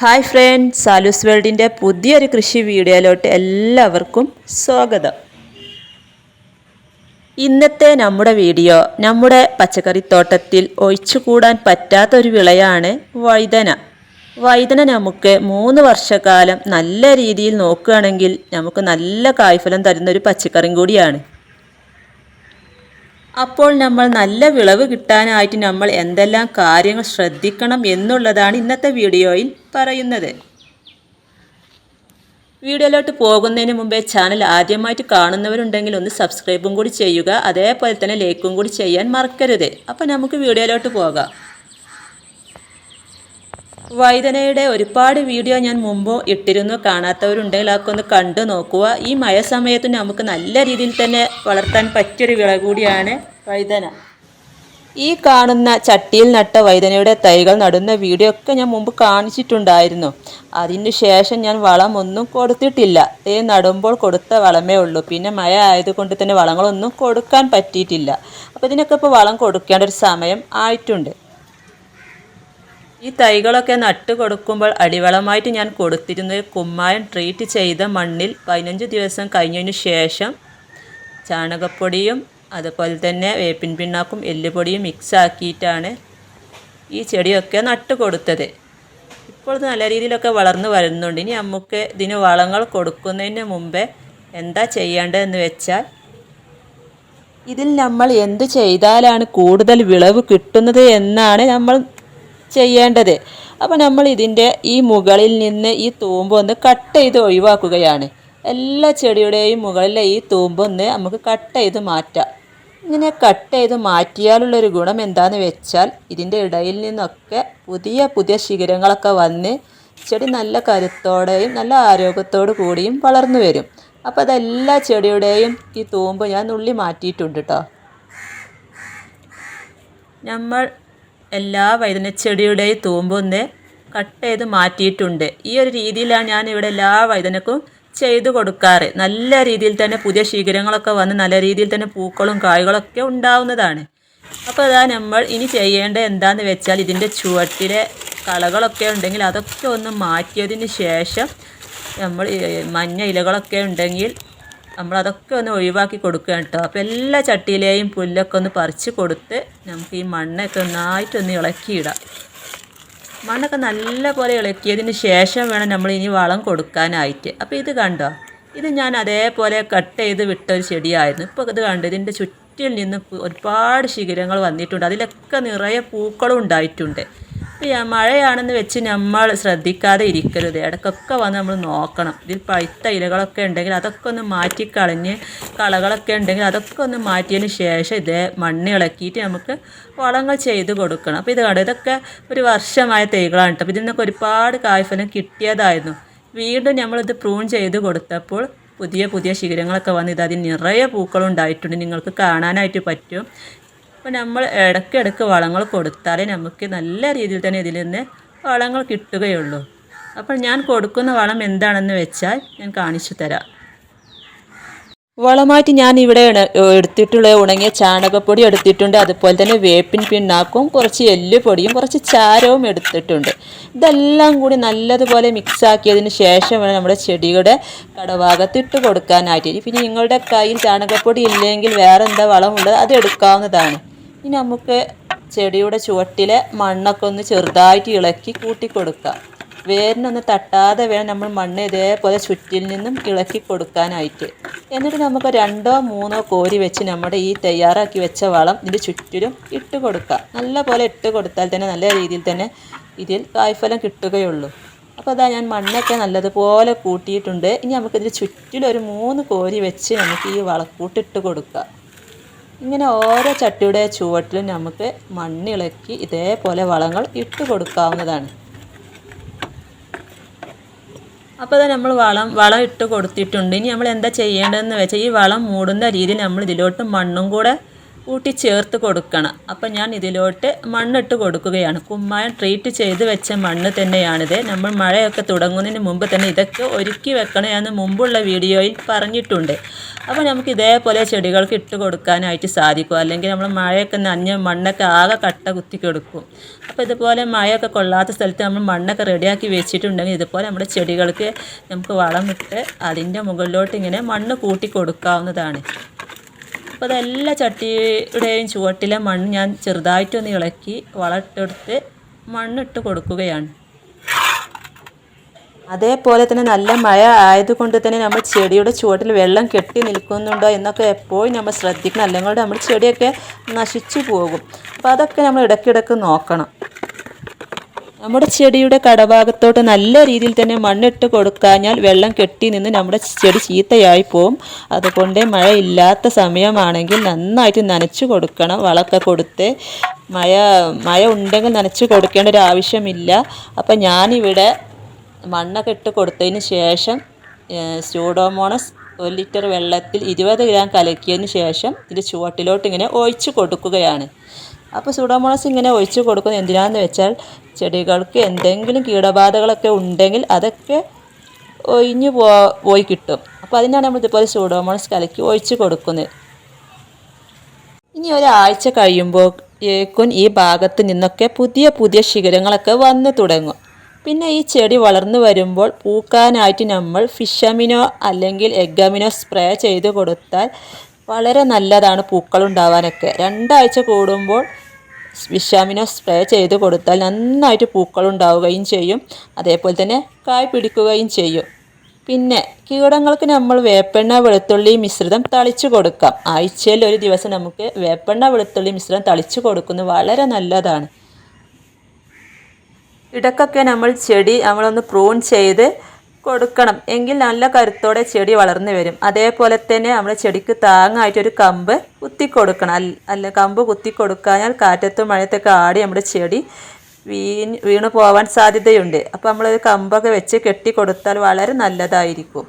Hi front സാലൂസ് വേൾഡിന്റെ പുതിയൊരു കൃഷി വീഡിയോയിലോട്ട് എല്ലാവർക്കും സ്വാഗതം. ഇന്നത്തെ നമ്മുടെ വീഡിയോ നമ്മുടെ പച്ചക്കറിത്തോട്ടത്തിൽ ഒഴിച്ചുകൂടാൻ പറ്റാത്ത ഒരു വിളയാണ് വഴുതന. വഴുതന നമുക്ക് മൂന്ന് വർഷക്കാലം നല്ല രീതിയിൽ നോക്കുകയാണെങ്കിൽ നമുക്ക് നല്ല കായ്ഫലം തരുന്ന ഒരു പച്ചക്കറിയും കൂടിയാണ്. അപ്പോൾ നമ്മൾ നല്ല വിളവ് കിട്ടാനായിട്ട് നമ്മൾ എന്തെല്ലാം കാര്യങ്ങൾ ശ്രദ്ധിക്കണം എന്നുള്ളതാണ് ഇന്നത്തെ വീഡിയോയിൽ പറയുന്നത്. വീഡിയോയിലോട്ട് പോകുന്നതിന് മുമ്പേ ചാനൽ ആദ്യമായിട്ട് കാണുന്നവരുണ്ടെങ്കിൽ ഒന്ന് സബ്സ്ക്രൈബും കൂടി ചെയ്യുക അതേപോലെ തന്നെ ലൈക്കും കൂടി ചെയ്യാൻ മറക്കരുത്. അപ്പോൾ നമുക്ക് വീഡിയോയിലോട്ട് പോകാം. വൈദനയുടെ ഒരുപാട് വീഡിയോ ഞാൻ മുമ്പ് ഇട്ടിരുന്നു. കാണാത്തവരുണ്ടെങ്കിൽ അതൊക്കെ ഒന്ന് കണ്ടു നോക്കുക. ഈ മഴ സമയത്ത് നമുക്ക് നല്ല രീതിയിൽ തന്നെ വളർത്താൻ പറ്റിയൊരു വിള കൂടിയാണ് വൈദന. ഈ കാണുന്ന ചട്ടിയിൽ നട്ട വൈദനയുടെ തൈകൾ നടുന്ന വീഡിയോ ഒക്കെ ഞാൻ മുമ്പ് കാണിച്ചിട്ടുണ്ടായിരുന്നു. അതിന് ശേഷം ഞാൻ വളമൊന്നും കൊടുത്തിട്ടില്ല. തേ നടുമ്പോൾ കൊടുത്ത വളമേ ഉള്ളൂ. പിന്നെ മഴ ആയതുകൊണ്ട് തന്നെ വളങ്ങളൊന്നും കൊടുക്കാൻ പറ്റിയിട്ടില്ല. അപ്പോൾ ഇതിനൊക്കെ ഇപ്പോൾ വളം കൊടുക്കേണ്ട ഒരു സമയം ആയിട്ടുണ്ട്. ഈ തൈകളൊക്കെ നട്ട് കൊടുക്കുമ്പോൾ അടിവളമായിട്ട് ഞാൻ കൊടുത്തിരുന്ന. കുമ്മായം ട്രീറ്റ് ചെയ്ത മണ്ണിൽ പതിനഞ്ച് ദിവസം കഴിഞ്ഞതിന് ശേഷം ചാണകപ്പൊടിയും അതുപോലെ തന്നെ വേപ്പിൻ പിണ്ണാക്കും എല്ലുപൊടിയും മിക്സ് ആക്കിയിട്ടാണ് ഈ ചെടിയൊക്കെ നട്ട് കൊടുത്തത്. ഇപ്പോൾ നല്ല രീതിയിലൊക്കെ വളർന്നു വരുന്നുണ്ട്. ഇനി നമുക്ക് ഇതിന് വളങ്ങൾ കൊടുക്കുന്നതിന് മുമ്പേ എന്താ ചെയ്യേണ്ടതെന്ന് വെച്ചാൽ ഇതിൽ നമ്മൾ എന്ത് ചെയ്താലാണ് കൂടുതൽ വിളവ് കിട്ടുന്നത് എന്നാണ് നമ്മൾ ചെയ്യേണ്ടത്. അപ്പോൾ നമ്മൾ ഇതിന്റെ ഈ മുകളിൽ നിന്ന് ഈ തൂമ്പ് ഒന്ന് കട്ട് ചെയ്ത് ഒഴിവാക്കുകയാണ്. എല്ലാ ചെടിയുടെയും മുകളിലെ ഈ തൂമ്പ് ഒന്ന് നമുക്ക് കട്ട് ചെയ്ത് മാറ്റാം. ഇങ്ങനെ കട്ട് ചെയ്ത് മാറ്റിയാലുള്ളൊരു ഗുണം എന്താണെന്ന് വെച്ചാൽ ഇതിന്റെ ഇടയിൽ നിന്നൊക്കെ പുതിയ പുതിയ ശിഖരങ്ങളൊക്കെ വന്ന് ചെടി നല്ല കരുത്തോടെയും നല്ല ആരോഗ്യത്തോടു കൂടിയും വളർന്നു വരും. അപ്പോൾ അതെല്ലാ ചെടിയുടെയും ഈ തൂമ്പ് ഞാൻ ഉള്ളി മാറ്റിയിട്ടുണ്ട് കേട്ടോ നമ്മൾ എല്ലാ വൈദനച്ചെടിയുടെയും തൂമ്പൊന്ന് കട്ട് ചെയ്ത് മാറ്റിയിട്ടുണ്ട്. ഈ ഒരു രീതിയിലാണ് ഞാൻ ഇവിടെ എല്ലാ വഴുതനക്കും ചെയ്തു കൊടുക്കാറ്. നല്ല രീതിയിൽ തന്നെ പുതിയ ശിഖരങ്ങളൊക്കെ വന്ന് നല്ല രീതിയിൽ തന്നെ പൂക്കളും കായ്കളൊക്കെ ഉണ്ടാവുന്നതാണ്. അപ്പോൾ അതാ നമ്മൾ ഇനി ചെയ്യേണ്ടത് എന്താണെന്ന് വെച്ചാൽ ഇതിന്റെ ചുവട്ടിലെ കളകളൊക്കെ ഉണ്ടെങ്കിൽ അതൊക്കെ ഒന്ന് മാറ്റിയതിന് ശേഷം നമ്മൾ മഞ്ഞ ഇലകളൊക്കെ ഉണ്ടെങ്കിൽ നമ്മൾ അതൊക്കെ ഒന്ന് ഒഴിവാക്കി കൊടുക്കുകയാണ് കേട്ടോ. അപ്പോൾ എല്ലാ ചട്ടിയിലെയും പുല്ലൊക്കെ ഒന്ന് പറിച്ച് കൊടുത്ത് നമുക്ക് ഈ മണ്ണൊക്കെ ഒന്നായിട്ടൊന്ന് ഇളക്കിയിടാം. മണ്ണൊക്കെ നല്ല പോലെ ഇളക്കിയതിന് ശേഷം വേണം നമ്മൾ ഇനി വളം കൊടുക്കാനായിട്ട്. അപ്പോൾ ഇത് കണ്ടോ? ഇത് ഞാൻ അതേപോലെ കട്ട് ചെയ്ത് വിട്ട ഒരു ചെടിയായിരുന്നു. ഇപ്പോൾ ഇത് കണ്ടു? ഇതിന്റെ ചുറ്റിൽ നിന്ന് ഒരുപാട് ശിഖരങ്ങൾ വന്നിട്ടുണ്ട്. അതിലൊക്കെ നിറയെ പൂക്കളും ഉണ്ടായിട്ടുണ്ട്. മഴയാണെന്ന് വെച്ച് നമ്മൾ ശ്രദ്ധിക്കാതെ ഇരിക്കരുത്. ഇടയ്ക്കൊക്കെ വന്ന് നമ്മൾ നോക്കണം. ഇതിൽ പഴുത്ത ഇലകളൊക്കെ ഉണ്ടെങ്കിൽ അതൊക്കെ ഒന്ന് മാറ്റി മാറ്റിക്കളഞ്ഞ് കളകളൊക്കെ ഉണ്ടെങ്കിൽ അതൊക്കെ ഒന്ന് മാറ്റിയതിന് ശേഷം ഇതേ മണ്ണ് ഇളക്കിയിട്ട് നമുക്ക് വളങ്ങൾ ചെയ്ത് കൊടുക്കണം. അപ്പോൾ ഇത് കണ്ടു? ഇതൊക്കെ ഒരു വർഷമായ തൈകളാണ് കേട്ടോ. അപ്പോൾ ഇതിൽ നിന്നൊക്കെ ഒരുപാട് കായ്ഫലം കിട്ടിയതായിരുന്നു. വീണ്ടും നമ്മളിത് പ്രൂൺ ചെയ്ത് കൊടുത്തപ്പോൾ പുതിയ പുതിയ ശിഖരങ്ങളൊക്കെ വന്ന് ഇത് അതിൽ നിറയെ പൂക്കളുണ്ടായിട്ടുണ്ട് നിങ്ങൾക്ക് കാണാനായിട്ട് പറ്റും. അപ്പോൾ നമ്മൾ ഇടയ്ക്കിടയ്ക്ക് വളങ്ങൾ കൊടുത്താലേ നമുക്ക് നല്ല രീതിയിൽ തന്നെ ഇതിൽ നിന്ന് വളങ്ങൾ കിട്ടുകയുള്ളൂ. അപ്പോൾ ഞാൻ കൊടുക്കുന്ന വളം എന്താണെന്ന് വെച്ചാൽ ഞാൻ കാണിച്ചു തരാം. വളമായിട്ട് ഞാൻ ഇവിടെ എടുത്തിട്ടുള്ള ഉണങ്ങിയ ചാണകപ്പൊടി എടുത്തിട്ടുണ്ട്. അതുപോലെ തന്നെ വേപ്പിൻ പിണ്ണാക്കും കുറച്ച് എല്ലുപൊടിയും കുറച്ച് ചാരവും എടുത്തിട്ടുണ്ട്. ഇതെല്ലാം കൂടി നല്ലതുപോലെ മിക്സാക്കിയതിന് ശേഷമാണ് നമ്മുടെ ചെടിയുടെ കടഭാഗത്തിട്ട് കൊടുക്കാനായിട്ട്. പിന്നെ നിങ്ങളുടെ കയ്യിൽ ചാണകപ്പൊടി ഇല്ലെങ്കിൽ വേറെ എന്താ വളമുള്ളത്? അത് എടുക്കാവുന്നതാണ്. ഇനി നമുക്ക് ചെടിയുടെ ചുവട്ടിലെ മണ്ണൊക്കെ ഒന്ന് ചെറുതായിട്ട് ഇളക്കി കൂട്ടി കൊടുക്കുക വേരിനൊന്ന് തട്ടാതെ വേണം നമ്മൾ മണ്ണ് ഇതേപോലെ ചുറ്റിൽ നിന്നും ഇളക്കി കൊടുക്കാനായിട്ട്. എന്നിട്ട് നമുക്ക് രണ്ടോ മൂന്നോ കോരി വെച്ച് നമ്മുടെ ഈ തയ്യാറാക്കി വെച്ച വളം ഇതിന്റെ ചുറ്റിലും ഇട്ട് കൊടുക്കുക. നല്ല പോലെ ഇട്ട് കൊടുത്താൽ തന്നെ നല്ല രീതിയിൽ തന്നെ ഇതിൽ കായ്ഫലം കിട്ടുകയുള്ളൂ. അപ്പോൾ അതാ ഞാൻ മണ്ണൊക്കെ നല്ലതുപോലെ കൂട്ടിയിട്ടുണ്ട്. ഇനി നമുക്കിതിന് ചുറ്റിലൊരു മൂന്ന് കോരി വെച്ച് നമുക്ക് ഈ വളക്കൂട്ടിട്ട് കൊടുക്കുക. ഇങ്ങനെ ഓരോ ചട്ടിയുടെ ചുവട്ടിലും നമുക്ക് മണ്ണിളക്കി ഇതേപോലെ വളങ്ങൾ ഇട്ട് കൊടുക്കാവുന്നതാണ്. അപ്പോൾ നമ്മൾ വളം വളം ഇട്ട് കൊടുത്തിട്ടുണ്ട്. ഇനി നമ്മൾ എന്താ ചെയ്യേണ്ടതെന്ന് വെച്ചാൽ ഈ വളം മൂടുന്ന രീതിയിൽ നമ്മൾ ഇതിലോട്ട് മണ്ണും കൂടെ കൂട്ടി ചേർത്ത് കൊടുക്കണം. അപ്പം ഞാൻ ഇതിലോട്ട് മണ്ണിട്ട് കൊടുക്കുകയാണ്. കുമ്മായം ട്രീറ്റ് ചെയ്ത് വെച്ച മണ്ണ് തന്നെയാണിത്. നമ്മൾ മഴയൊക്കെ തുടങ്ങുന്നതിന് മുമ്പ് തന്നെ ഇതൊക്കെ ഒരുക്കി വെക്കണമെന്ന് മുമ്പുള്ള വീഡിയോയിൽ പറഞ്ഞിട്ടുണ്ട്. അപ്പോൾ നമുക്ക് ഇതേപോലെ ചെടികൾക്ക് ഇട്ട് കൊടുക്കാനായിട്ട് സാധിക്കും. അല്ലെങ്കിൽ നമ്മൾ മഴയൊക്കെ നനഞ്ഞ് മണ്ണൊക്കെ ആകെ കട്ട കുത്തി കൊടുക്കും. അപ്പോൾ ഇതുപോലെ മഴയൊക്കെ കൊള്ളാത്ത സ്ഥലത്ത് നമ്മൾ മണ്ണൊക്കെ റെഡിയാക്കി വെച്ചിട്ടുണ്ടെങ്കിൽ ഇതുപോലെ നമ്മുടെ ചെടികൾക്ക് നമുക്ക് വളമിട്ട് അതിന്റെ മുകളിലോട്ട് ഇങ്ങനെ മണ്ണ് കൂട്ടി കൊടുക്കാവുന്നതാണ്. അപ്പോൾ അതെല്ലാ ചട്ടിയുടെയും ചുവട്ടിലെ മണ്ണ് ഞാൻ ചെറുതായിട്ടൊന്ന് ഇളക്കി വളട്ടെടുത്ത് മണ്ണിട്ട് കൊടുക്കുകയാണ്. അതേപോലെ തന്നെ നല്ല മഴ ആയതുകൊണ്ട് തന്നെ നമ്മൾ ചെടിയുടെ ചുവട്ടിൽ വെള്ളം കെട്ടി നിൽക്കുന്നുണ്ടോ എന്നൊക്കെ എപ്പോഴും നമ്മൾ ശ്രദ്ധിക്കണം. അല്ലെങ്കിൽ നമ്മൾ ചെടിയൊക്കെ നശിച്ചു പോകും. അപ്പോൾ അതൊക്കെ നമ്മൾ ഇടയ്ക്കിടയ്ക്ക് നോക്കണം. നമ്മുടെ ചെടിയുടെ കടഭാഗത്തോട്ട് നല്ല രീതിയിൽ തന്നെ മണ്ണിട്ട് കൊടുക്കാഞ്ഞാൽ വെള്ളം കെട്ടി നിന്ന് നമ്മുടെ ചെടി ചീത്തയായി പോവും. അതുകൊണ്ട് മഴ ഇല്ലാത്ത സമയമാണെങ്കിൽ നന്നായിട്ട് നനച്ചു കൊടുക്കണം. വളമൊക്കെ കൊടുത്ത് മഴ മഴ ഉണ്ടെങ്കിൽ നനച്ചു കൊടുക്കേണ്ട ഒരു ആവശ്യമില്ല. അപ്പം ഞാനിവിടെ മണ്ണൊക്കെ ഇട്ട് കൊടുത്തതിന് ശേഷം സ്യൂഡോമോണസ് ഒരു ലിറ്റർ വെള്ളത്തിൽ ഇരുപത് ഗ്രാം കലക്കിയതിന് ശേഷം ഇതിന്റെ ചുവട്ടിലോട്ട് ഇങ്ങനെ ഒഴിച്ച് കൊടുക്കുകയാണ്. അപ്പോൾ സൂഡോമോണസ് ഇങ്ങനെ ഒഴിച്ച് കൊടുക്കുന്നത് എന്തിനാണെന്ന് വെച്ചാൽ ചെടികൾക്ക് എന്തെങ്കിലും കീടബാധകളൊക്കെ ഉണ്ടെങ്കിൽ അതൊക്കെ ഒഴിഞ്ഞു പോ പോയി കിട്ടും. അപ്പോൾ അതിനാണ് നമ്മൾ ഇതുപോലെ സൂഡോമോണസ് കലക്കി ഒഴിച്ച് കൊടുക്കുന്നത്. ഇനി ഒരാഴ്ച കഴിയുമ്പോഴേക്കും ഈ ഭാഗത്ത് നിന്നൊക്കെ പുതിയ പുതിയ ശിഖരങ്ങളൊക്കെ വന്നു തുടങ്ങും. പിന്നെ ഈ ചെടി വളർന്നു വരുമ്പോൾ പൂക്കാനായിട്ട് നമ്മൾ ഫിഷമിനോ അല്ലെങ്കിൽ എഗ്ഗമിനോ സ്പ്രേ ചെയ്ത് കൊടുത്താൽ വളരെ നല്ലതാണ് പൂക്കളുണ്ടാവാനൊക്കെ രണ്ടാഴ്ച കൂടുമ്പോൾ വിഷാമിനോ സ്പ്രേ ചെയ്ത് കൊടുത്താൽ നന്നായിട്ട് പൂക്കളുണ്ടാവുകയും ചെയ്യും. അതേപോലെ തന്നെ കായ് പിടിക്കുകയും ചെയ്യും. പിന്നെ കീടങ്ങൾക്ക് നമ്മൾ വേപ്പെണ്ണ വെളുത്തുള്ളി മിശ്രിതം തളിച്ചു കൊടുക്കാം. ആഴ്ചയിൽ ഒരു ദിവസം നമുക്ക് വേപ്പെണ്ണ വെളുത്തുള്ളി മിശ്രിതം തളിച്ചു കൊടുക്കുന്നത് വളരെ നല്ലതാണ്. ഇടയ്ക്കൊക്കെ നമ്മൾ ചെടി നമ്മളൊന്ന് പ്രൂൺ ചെയ്ത് കൊടുക്കണം. എങ്കിൽ നല്ല കരുത്തോടെ ചെടി വളർന്നു വരും. അതേപോലെ തന്നെ നമ്മൾ ചെടിക്ക് താങ്ങായിട്ടൊരു കമ്പ് കുത്തി കൊടുക്കണം. അല്ല കമ്പ് കുത്തി കൊടുക്കാഞ്ഞാൽ കാറ്റത്തും മഴയത്തൊക്കെ ആടി നമ്മുടെ ചെടി വീണ് വീണു പോവാൻ സാധ്യതയുണ്ട്. അപ്പോൾ നമ്മളൊരു കമ്പൊക്കെ വെച്ച് കെട്ടി കൊടുത്താൽ വളരെ നല്ലതായിരിക്കും.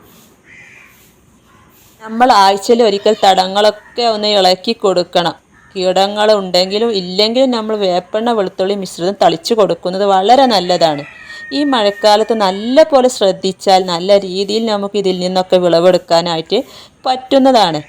നമ്മൾ ആഴ്ചയിൽ ഒരിക്കൽ തടങ്ങളൊക്കെ ഒന്ന് ഇളക്കി കൊടുക്കണം. കീടങ്ങൾ ഉണ്ടെങ്കിലും ഇല്ലെങ്കിലും നമ്മൾ വേപ്പെണ്ണ വെളുത്തുള്ളി മിശ്രിതം തളിച്ചു കൊടുക്കുന്നത് വളരെ നല്ലതാണ്. ഈ മഴക്കാലത്ത് നല്ല പോലെ ശ്രദ്ധിച്ചാൽ നല്ല രീതിയിൽ നമുക്ക് ഇതിൽ നിന്നൊക്കെ വിളവെടുക്കാനായിട്ട് പറ്റുന്നതാണ്.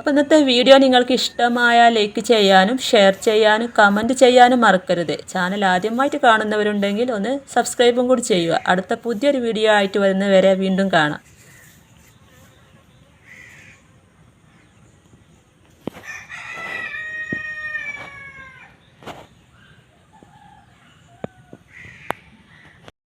അപ്പോൾ ഇന്നത്തെ വീഡിയോ നിങ്ങൾക്ക് ഇഷ്ടമായ ലൈക്ക് ചെയ്യാനും ഷെയർ ചെയ്യാനും കമന്റ് ചെയ്യാനും മറക്കരുത്. ചാനൽ ആദ്യമായിട്ട് കാണുന്നവരുണ്ടെങ്കിൽ ഒന്ന് സബ്സ്ക്രൈബും കൂടി ചെയ്യുക. അടുത്ത പുതിയൊരു വീഡിയോ ആയിട്ട് വരുന്നവരെ വീണ്ടും കാണാം.